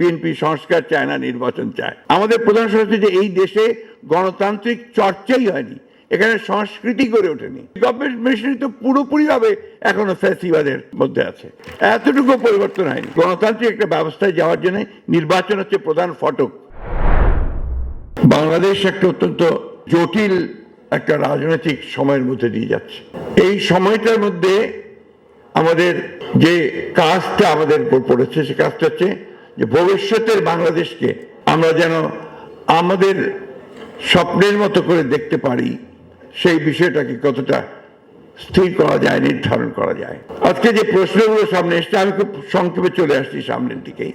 BNP সংস্কার চায় না, নির্বাচন চায়। আমাদের প্রধান সমস্যা যে এই দেশে গণতান্ত্রিক চর্চাই হয়নি, এখানে সংস্কৃতি গড়ে ওঠেনি। গভর্নমেন্ট মেশিনারি তো পুরোপুরিভাবে এখনও ফ্যাসিবাদের মধ্যে আছে। এতটুকু পরিবর্তন হয়নি। গণতান্ত্রিক একটা ব্যবস্থায় যাওয়ার জন্য নির্বাচন হচ্ছে প্রধান ফটক। বাংলাদেশ একটা অত্যন্ত জটিল একটা রাজনৈতিক সময়ের মধ্যে দিয়ে যাচ্ছে। এই সময়টার মধ্যে আমাদের যে কাজটা আমাদের উপর পড়েছে, সে কাজটা হচ্ছে যে ভবিষ্যতের বাংলাদেশকে আমরা যেন আমাদের স্বপ্নের মতো করে দেখতে পারি, সেই বিষয়টাকে কতটা স্থির করা যায়, নির্ধারণ করা যায়। আজকে যে প্রশ্নগুলো সামনে এসছে, আমি খুব সংক্ষেপে চলে আসছি সামনের দিকেই।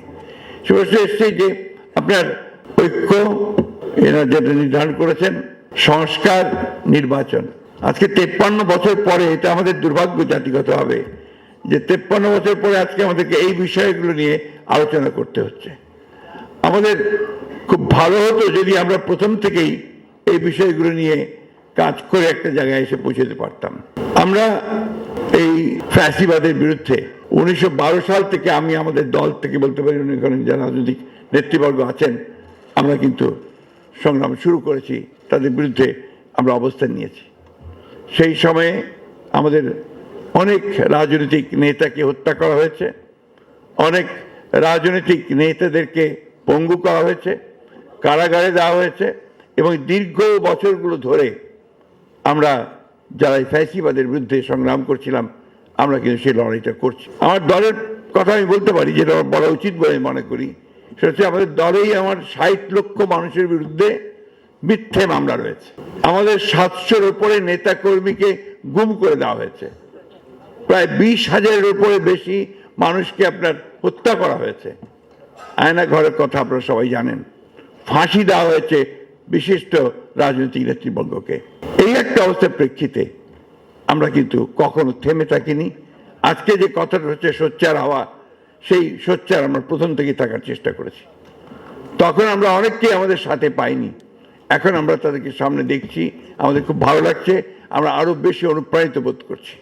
সে প্রশ্ন এসছে যে আপনার ঐক্য, এরা যেটা নির্ধারণ করেছেন, সংস্কার, নির্বাচন। আজকে তেপ্পান্ন বছর পরে এটা আমাদের দুর্ভাগ্য জাতিগত হবে। যে তেপ্পান্ন বছর পরে আজকে আমাদেরকে এই বিষয়গুলো নিয়ে আলোচনা করতে হচ্ছে। আমাদের খুব ভালো হতো যদি আমরা প্রথম থেকেই এই বিষয়গুলো নিয়ে কাজ করে একটা জায়গায় এসে পৌঁছতে পারতাম। আমরা এই ফ্যাসিবাদের বিরুদ্ধে উনিশশো বারো সাল থেকে আমি আমাদের দল থেকে বলতে পারি, উনি এখানে যারা রাজনৈতিক নেতৃবর্গ আছেন, আমরা কিন্তু সংগ্রাম শুরু করেছি, তাদের বিরুদ্ধে আমরা অবস্থান নিয়েছি। সেই সময়ে আমাদের অনেক রাজনৈতিক নেতাকে হত্যা করা হয়েছে, অনেক রাজনৈতিক নেতাদেরকে পঙ্গু করা হয়েছে, কারাগারে দেওয়া হয়েছে এবং দীর্ঘ বছরগুলো ধরে আমরা যারা ফ্যাসিবাদের বিরুদ্ধে সংগ্রাম করছিলাম, আমরা কিন্তু সেই লড়াইটা করছি। আমার দলের কথা আমি বলতে পারি, যেটা আমার বলা উচিত বলে আমি মনে করি, সেটা হচ্ছে আমাদের দলেই আমার ষাট লক্ষ মানুষের বিরুদ্ধে মিথ্যে মামলা রয়েছে। আমাদের সাতশোর ওপরে নেতা কর্মীকে গুম করে দেওয়া হয়েছে। প্রায় বিশ হাজারের উপরে বেশি মানুষকে আপনার হত্যা করা হয়েছে। আয়না ঘরের কথা আপনারা সবাই জানেন। ফাঁসি দেওয়া হয়েছে বিশিষ্ট রাজনৈতিক নেতৃবর্গকে এই একটা অবস্থার প্রেক্ষিতে আমরা কিন্তু কখনো থেমে থাকিনি। আজকে যে কথাটা হচ্ছে সোচ্চার হওয়া, সেই সোচ্চার আমরা প্রথম থেকেই থাকার চেষ্টা করেছি। তখন আমরা অনেককেই আমাদের সাথে পাইনি। এখন আমরা তাদেরকে সামনে দেখছি, আমাদের খুব ভালো লাগছে, আমরা আরও বেশি অনুপ্রাণিত বোধ করছি।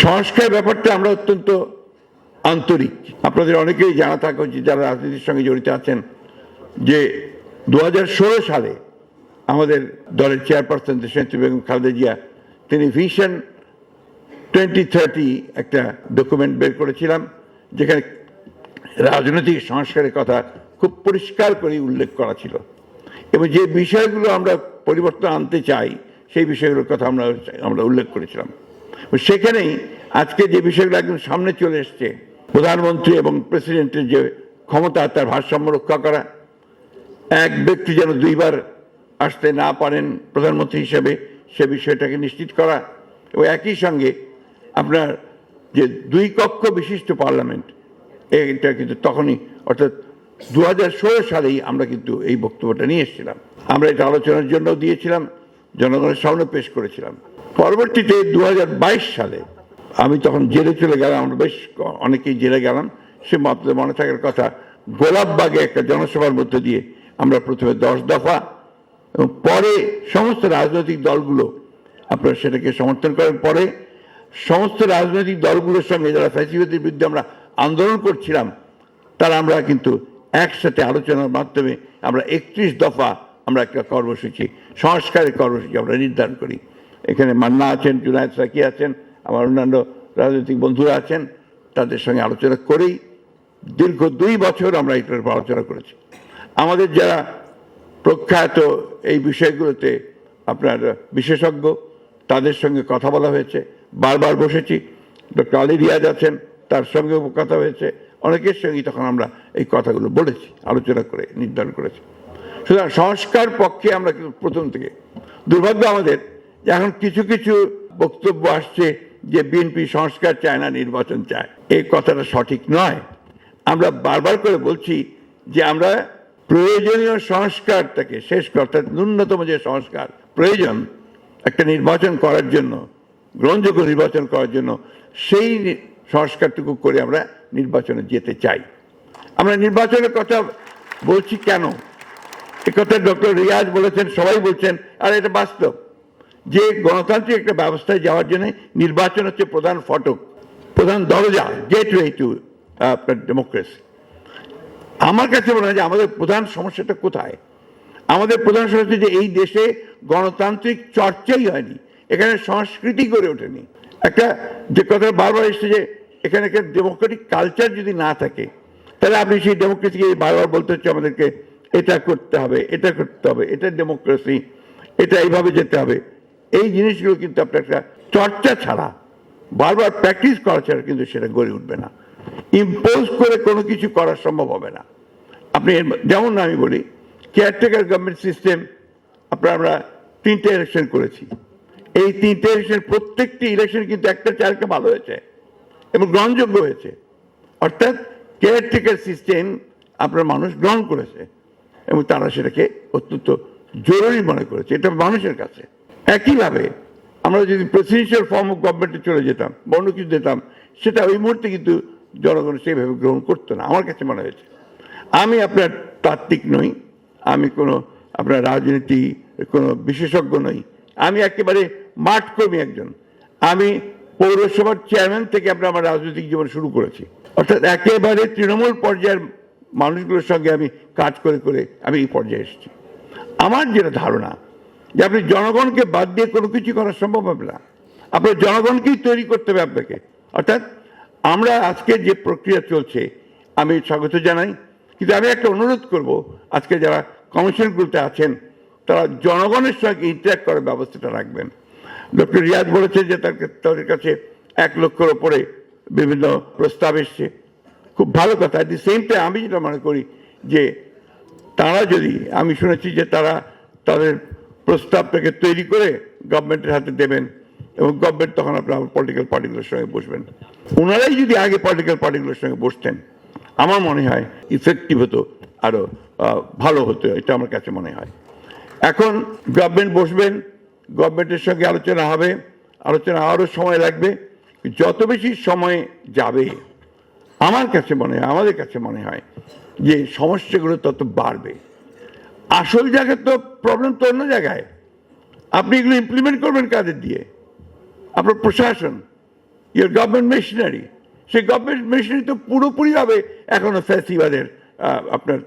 সংস্কার ব্যাপারটা আমরা অত্যন্ত আন্তরিক। আপনাদের অনেকেই জানা থাকা উচিত যারা রাজনীতির সঙ্গে জড়িত আছেন, যে দু হাজার ষোলো সালে আমাদের দলের চেয়ারপারসন দেশনেত্রী বেগম খালেদা জিয়া, তিনি ভিশন টোয়েন্টি থার্টি একটা ডকুমেন্ট বের করেছিলাম, যেখানে রাজনৈতিক সংস্কারের কথা খুব পরিষ্কার করে উল্লেখ করা ছিল। এবং যে বিষয়গুলো আমরা পরিবর্তন আনতে চাই, সেই বিষয়গুলোর কথা আমরা আমরা উল্লেখ করেছিলাম। সেখানেই আজকে যে বিষয়গুলো একদম সামনে চলে এসছে, প্রধানমন্ত্রী এবং প্রেসিডেন্টের যে ক্ষমতা, তার ভারসাম্য রক্ষা করা, এক ব্যক্তি যেন দুইবার আসতে না পারেন প্রধানমন্ত্রী হিসেবে, সে বিষয়টাকে নিশ্চিত করা এবং একই সঙ্গে আপনার যে দুই কক্ষ বিশিষ্ট পার্লামেন্ট, এটা কিন্তু তখনই, অর্থাৎ দু হাজার ষোলো সালেই আমরা কিন্তু এই বক্তব্যটা নিয়ে এসেছিলাম। আমরা এটা আলোচনার জন্য দিয়েছিলাম, জনগণের সামনে পেশ করেছিলাম। পরবর্তীতে দু হাজার বাইশ সালে আমি তখন জেলে চলে গেলাম, আমরা বেশ অনেকেই জেলে গেলাম। সে আপনাদের মনে থাকার কথা, গোলাপবাগে একটা জনসভার মধ্যে দিয়ে আমরা প্রথমে দশ দফা এবং পরে সমস্ত রাজনৈতিক দলগুলো আপনারা সেটাকে সমর্থন করেন। পরে সমস্ত রাজনৈতিক দলগুলোর সঙ্গে যারা ফ্যাসিবাদের বিরুদ্ধে আমরা আন্দোলন করছিলাম, তারা আমরা কিন্তু একসাথে আলোচনার মাধ্যমে আমরা একত্রিশ দফা আমরা একটা কর্মসূচি, সংস্কারের কর্মসূচি আমরা নির্ধারণ করি। এখানে মান্না আছেন, জুনায়দ সাকি আছেন, আমার অন্যান্য রাজনৈতিক বন্ধুরা আছেন, তাদের সঙ্গে আলোচনা করেই দীর্ঘ দুই বছর আমরা এটার আলোচনা করেছি। আমাদের যারা প্রখ্যাত এই বিষয়গুলোতে আপনার বিশেষজ্ঞ, তাদের সঙ্গে কথা বলা হয়েছে, বারবার বসেছি। ডক্টর আলী রিয়াজ আছেন, তার সঙ্গে কথা হয়েছে। অনেকের সঙ্গেই তখন আমরা এই কথাগুলো বলেছি, আলোচনা করে, নির্ধারণ করেছি। সুতরাং সংস্কার পক্ষে আমরা কিন্তু প্রথম থেকে। দুর্ভাগ্য আমাদের এখন কিছু কিছু বক্তব্য আসছে যে বিএনপি সংস্কার চায় না, নির্বাচন চায়। এই কথাটা সঠিক নয়। আমরা বারবার করে বলছি যে আমরা প্রয়োজনীয় সংস্কারটাকে শেষ অর্থাৎ ন্যূনতম যে সংস্কার প্রয়োজন, একটা নির্বাচন করার জন্য, গ্রহণযোগ্য নির্বাচন করার জন্য, সেই সংস্কারটুকু করে আমরা নির্বাচনে যেতে চাই। আমরা নির্বাচনের কথা বলছি কেন? কথা ডক্টর রিয়াজ বলেছেন, সবাই বলছেন, আর এটা বাস্তব। যে গণতান্ত্রিক একটা ব্যবস্থায় যাওয়ার জন্য নির্বাচন হচ্ছে প্রধান ফটক, প্রধান দরজা গেটওয়ে টু আপনার ডেমোক্রেসি আমার কাছে মনে হয় যে আমাদের প্রধান সমস্যাটা কোথায়? আমাদের প্রধান সমস্যা যে এই দেশে গণতান্ত্রিক চর্চাই হয়নি, এখানে সংস্কৃতি গড়ে ওঠেনি। একটা যে কথা বারবার এসছে যে এখানে একটা ডেমোক্রেটিক কালচার যদি না থাকে, তাহলে আপনি সেই ডেমোক্রেসিকে বারবার বলতে হচ্ছে আমাদেরকে, এটা করতে হবে, এটা করতে হবে, এটা ডেমোক্রেসি এটা এইভাবে যেতে হবে। এই জিনিসগুলো কিন্তু আপনার একটা চর্চা ছাড়া, বারবার প্র্যাকটিস করা ছাড়া কিন্তু সেটা গড়ে উঠবে না। ইম্পোজ করে কোনো কিছু করা সম্ভব হবে না। আপনি যেমন আমি বলি কেয়ারটেকার গভর্নমেন্ট সিস্টেম আপনার আমরা তিনটে ইলেকশন করেছি। এই তিনটে ইলেকশন প্রত্যেকটি ইলেকশন কিন্তু একটা চারকে ভালো হয়েছে এবং গ্রহণযোগ্য হয়েছে। অর্থাৎ কেয়ারটেকার সিস্টেম আপনার মানুষ গ্রহণ করেছে এবং তারা সেটাকে অত্যন্ত জরুরি মনে করেছে। এটা মানুষের কাছে। একইভাবে আমরা যদি প্রেসিডেন্সিয়াল ফর্ম অফ গভর্নমেন্টে চলে যেতাম বা অন্য কিছু দিতাম, সেটা ওই মুহূর্তে কিন্তু জনগণ সেইভাবে গ্রহণ করতো না, আমার কাছে মনে হয়েছে। আমি আপনার তাত্ত্বিক নই, আমি কোনো আপনার রাজনীতি, কোনো বিশেষজ্ঞ নই, আমি একেবারে মাঠকর্মী একজন। আমি পৌরসভার চেয়ারম্যান থেকে আপনার আমার রাজনৈতিক জীবন শুরু করেছি। অর্থাৎ একেবারে তৃণমূল পর্যায়ের মানুষগুলোর সঙ্গে আমি কাজ করে করে আমি এই পর্যায়ে এসেছি। আমার যেটা ধারণা যে আপনি জনগণকে বাদ দিয়ে কোনো কিছু করা সম্ভব হবে না। আপনার জনগণকেই তৈরি করতে হবে আপনাকে। অর্থাৎ আমরা আজকে যে প্রক্রিয়া চলছে, আমি স্বাগত জানাই। কিন্তু আমি একটা অনুরোধ করব, আজকে যারা কমিশনগুলোতে আছেন, তারা জনগণের সঙ্গে ইন্টারাক্ট করার ব্যবস্থাটা রাখবেন। ডক্টর রিয়াজ বলেছেন যে তার তাদের কাছে এক লক্ষর ওপরে বিভিন্ন প্রস্তাব এসছে। খুব ভালো কথা। দি সেম টাইম আমি যেটা মনে করি যে তারা যদি, আমি শুনেছি যে তারা তাদের প্রস্তাবটাকে তৈরি করে গভর্নমেন্টের হাতে দেবেন এবং গভর্নমেন্ট তখন আপনার পলিটিক্যাল পার্টিগুলোর সঙ্গে বসবেন। ওনারাই যদি আগে পলিটিক্যাল পার্টিগুলোর সঙ্গে বসতেন, আমার মনে হয় ইফেক্টিভ হতো আরও ভালো হতো, এটা আমার কাছে মনে হয়। এখন গভর্নমেন্ট বসবেন গভর্নমেন্টের সঙ্গে আলোচনা হবে, আলোচনা আরও সময় লাগবে, যত বেশি সময় যাবে, আমার কাছে মনে হয়, আমাদের কাছে মনে হয় যে সমস্যাগুলো তত বাড়বে। আসল জায়গায় তো প্রবলেম তো অন্য জায়গায়। আপনি এগুলো ইমপ্লিমেন্ট করবেন কাদের দিয়ে? আপনার প্রশাসন ইয়োর গভর্নমেন্ট মেশিনারি সেই গভর্নমেন্ট মেশিনারি তো পুরোপুরিভাবে এখনও ফ্যাসিবাদের আপনার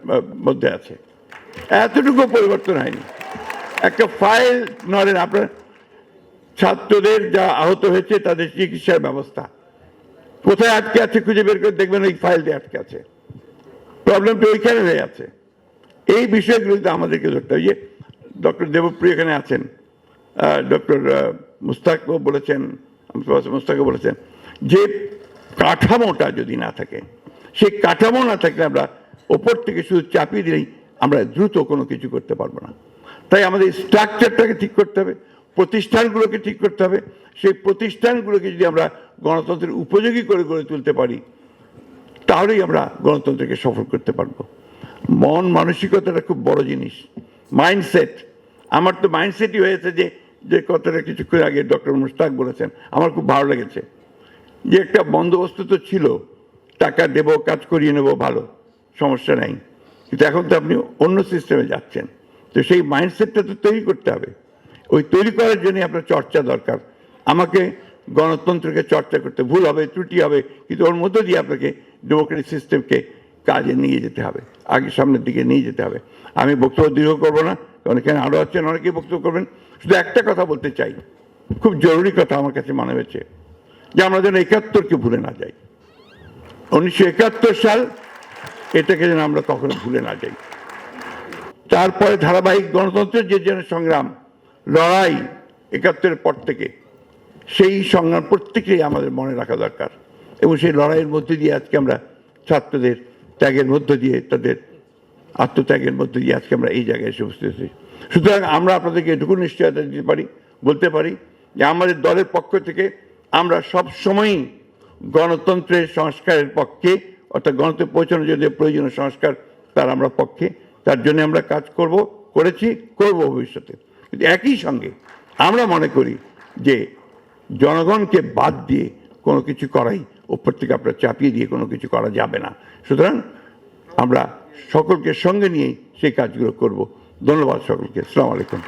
মধ্যে আছে। এতটুকু পরিবর্তন হয়নি। একটা ফাইল নড়েন আপনার ছাত্রদের যা আহত হয়েছে, তাদের চিকিৎসার ব্যবস্থা। কোথায় আটকে আছে খুঁজে বের করে দেখবেন ওই ফাইল দিয়ে আটকে আছে। প্রবলেমটা ওইখানে হয়ে আছে। এই বিষয়গুলোতে আমাদেরকে ধরতে হবে। যে ডক্টর দেবপ্রিয় এখানে আছেন ডক্টর মুস্তাকও বলেছেন মুস্তাকও বলেছেন, যে কাঠামোটা যদি না থাকে, সেই কাঠামো না থাকলে আমরা ওপর থেকে শুধু চাপিয়ে দিলেই আমরা দ্রুত কোনো কিছু করতে পারব না। তাই আমাদের স্ট্রাকচারটাকে ঠিক করতে হবে, প্রতিষ্ঠানগুলোকে ঠিক করতে হবে। সেই প্রতিষ্ঠানগুলোকে যদি আমরা গণতন্ত্রের উপযোগী করে গড়ে তুলতে পারি, তাহলেই আমরা গণতন্ত্রকে সফল করতে পারব। মন মানসিকতাটা খুব বড় জিনিস। মাইন্ডসেট আমার তো মাইন্ডসেটই হয়েছে যে যে কথাটা কিছুক্ষণ আগে ডক্টর মুস্তাক বলেছেন, আমার খুব ভালো লেগেছে। যে একটা বন্দোবস্ত তো ছিল, টাকা দেবো, কাজ করিয়ে নেব, ভালো, সমস্যা নাই। কিন্তু এখন তো আপনি অন্য সিস্টেমে যাচ্ছেন। তো সেই মাইন্ডসেটটা তো তৈরি করতে হবে। ওই তৈরি করার জন্য আপনার চর্চা দরকার। আমাকে গণতন্ত্রকে চর্চা করতে ভুল হবে, ত্রুটি হবে, কিন্তু ওর মধ্য দিয়ে আপনাকে ডেমোক্রেটিক সিস্টেমকে কাজে নিয়ে যেতে হবে, আগে সামনের দিকে নিয়ে যেতে হবে। আমি বক্তব্য দীর্ঘ করব না, কারণ আরও আছেন, অনেকেই বক্তব্য করবেন। শুধু একটা কথা বলতে চাই, খুব জরুরি কথা আমার কাছে মনে হয়েছে, যে আমরা যেন একাত্তরকে ভুলে না যাই। উনিশশো একাত্তর সাল, এটাকে যেন আমরা কখনো ভুলে না যাই। তারপরে ধারাবাহিক গণতন্ত্রের যে যেন সংগ্রাম, লড়াই একাত্তরের পর থেকে, সেই সংগ্রাম প্রত্যেকেই আমাদের মনে রাখা দরকার। এবং সেই লড়াইয়ের মধ্যে দিয়ে আজকে আমরা ছাত্রদের ত্যাগের মধ্য দিয়ে তাদের আত্মত্যাগের মধ্য দিয়ে আজকে আমরা এই জায়গায় এসে হয়েছি। সুতরাং আমরা আপনাদেরকে এটুকু নিশ্চয়তা দিতে পারি, বলতে পারি যে আমাদের দলের পক্ষ থেকে আমরা সব সময়ই গণতন্ত্রের সংস্কারের পক্ষে, অর্থাৎ গণতন্ত্রে পৌঁছানোর জন্য প্রয়োজনীয় সংস্কার তার আমরা পক্ষে, তার জন্য আমরা কাজ করব, করেছি, করব ভবিষ্যতে। কিন্তু একই সঙ্গে আমরা মনে করি যে জনগণকে বাদ দিয়ে কোনো কিছু করাই ওপর থেকে আপনার চাপিয়ে দিয়ে কোনো কিছু করা যাবে না। সুতরাং আমরা সকলকে সঙ্গে নিয়েই সেই কাজগুলো করব। ধন্যবাদ সকলকে। আসসালামু আলাইকুম।